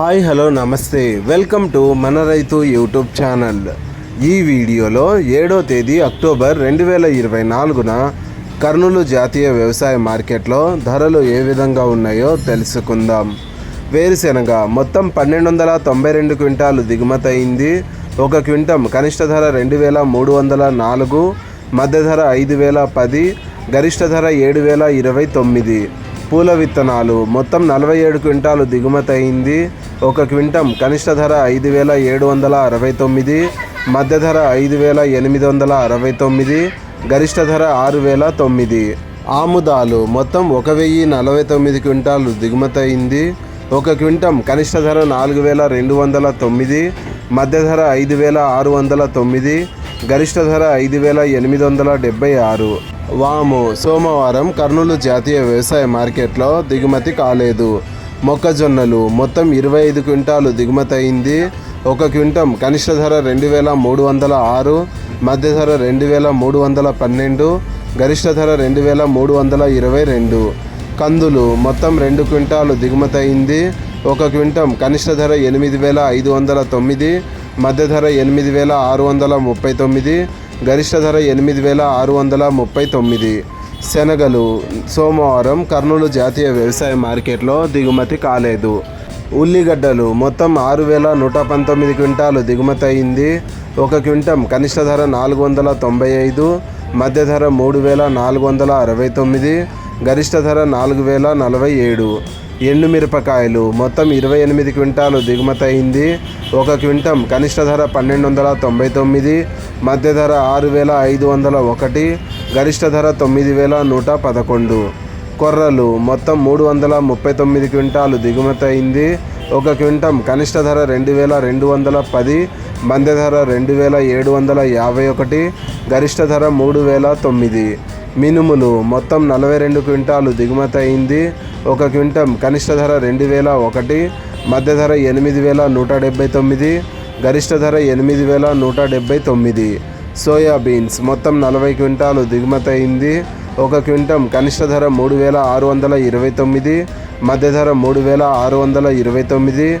Hi hello నమస్తే. Welcome to మన రైతు యూట్యూబ్ ఛానల్. ఈ వీడియోలో ఏడో తేదీ అక్టోబర్ రెండు వేల ఇరవై నాలుగున కర్నూలు జాతీయ వ్యవసాయ మార్కెట్లో ధరలు ఏ విధంగా ఉన్నాయో తెలుసుకుందాం. వేరుశెనగ మొత్తం పన్నెండు వందల తొంభై రెండు క్వింటాలు దిగుమతి అయింది. ఒక క్వింటం కనిష్ట ధర రెండు వేల మూడు వందల నాలుగు మధ్య ధర ఐదు వేల పది గరిష్ట ధర ఏడు వేల ఇరవై తొమ్మిది. పూల విత్తనాలు. మొత్తం నలభై ఏడు క్వింటాలు దిగుమతి అయింది. ఒక క్వింటం కనిష్ట ధర ఐదు వేల ఏడు వందల అరవై తొమ్మిది మధ్య ధర ఐదు వేల ఎనిమిది వందల అరవై తొమ్మిది గరిష్ట ధర ఆరు వేల తొమ్మిది. ఆముదాలు. మొత్తం ఒక వెయ్యి నలభై తొమ్మిది క్వింటాలు దిగుమతి అయింది. ఒక క్వింటం కనిష్ట ధర నాలుగు వేల రెండు వందల తొమ్మిది మధ్య ధర ఐదు వేల ఆరు వందల తొమ్మిది గరిష్ట ధర ఐదు వేల ఎనిమిది వందల డెబ్బై ఆరు. వాము. సోమవారం కర్నూలు జాతీయ వ్యవసాయ మార్కెట్లో దిగుమతి కాలేదు. మొక్కజొన్నలు మొత్తం ఇరవై ఐదు క్వింటాలు దిగుమతి అయింది. ఒక క్వింటం కనిష్ట ధర రెండు వేల మూడు వందల ఆరు మధ్య ధర రెండు వేల మూడు వందల పన్నెండు గరిష్ట ధర రెండు వేల మూడు వందల ఇరవై రెండు. కందులు మొత్తం రెండు క్వింటాలు దిగుమతి అయింది. ఒక క్వింటం కనిష్ట ధర ఎనిమిది వేల ఐదు వందల తొమ్మిది మధ్య ధర ఎనిమిది వేల ఆరు వందల ముప్పై తొమ్మిది గరిష్ట ధర ఎనిమిది వేల ఆరు వందల ముప్పై తొమ్మిది. శనగలు సోమవారం కర్నూలు జాతీయ వ్యవసాయ మార్కెట్లో దిగుమతి కాలేదు. ఉల్లిగడ్డలు మొత్తం ఆరు వేల నూట పంతొమ్మిది క్వింటాలు దిగుమతి అయింది. ఒక క్వింటం కనిష్ట ధర నాలుగు వందల తొంభై ఐదు మధ్య ధర మూడు వేల నాలుగు వందల అరవై తొమ్మిది గరిష్ట ధర నాలుగు వేల నలభై ఏడు. ఎండుమిరపకాయలు మొత్తం ఇరవై ఎనిమిది క్వింటాలు దిగుమతి అయింది. ఒక క్వింటం కనిష్ట ధర పన్నెండు వందల తొంభై తొమ్మిది మధ్య ధర ఆరు వేల ఐదు వందల ఒకటి గరిష్ట ధర తొమ్మిది వేల నూట పదకొండు. కొర్రలు మొత్తం మూడు వందల ముప్పై తొమ్మిది క్వింటాలు దిగుమతి అయింది. ఒక క్వింటం కనిష్ట ధర రెండు వేల రెండు వందల పది మధ్య ధర రెండు వేల ఏడు వందల యాభై ఒకటి గరిష్ట ధర మూడు వేల తొమ్మిది. మినుములు మొత్తం నలభై రెండు క్వింటాలు దిగుమతి అయింది. ఒక క్వింటం కనిష్ట ధర రెండు వేల ఒకటి మధ్య ధర ఎనిమిది వేల నూట డెబ్బై తొమ్మిది గరిష్ట ధర ఎనిమిది వేల నూట డెబ్బై తొమ్మిది. సోయాబీన్స్ మొత్తం నలభై క్వింటాలు దిగుమతి అయింది. ఒక క్వింటం కనిష్ట ధర మూడు వేల ఆరు వందల ఇరవై తొమ్మిది మధ్య ధర మూడు వేల ఆరు వందల ఇరవై తొమ్మిది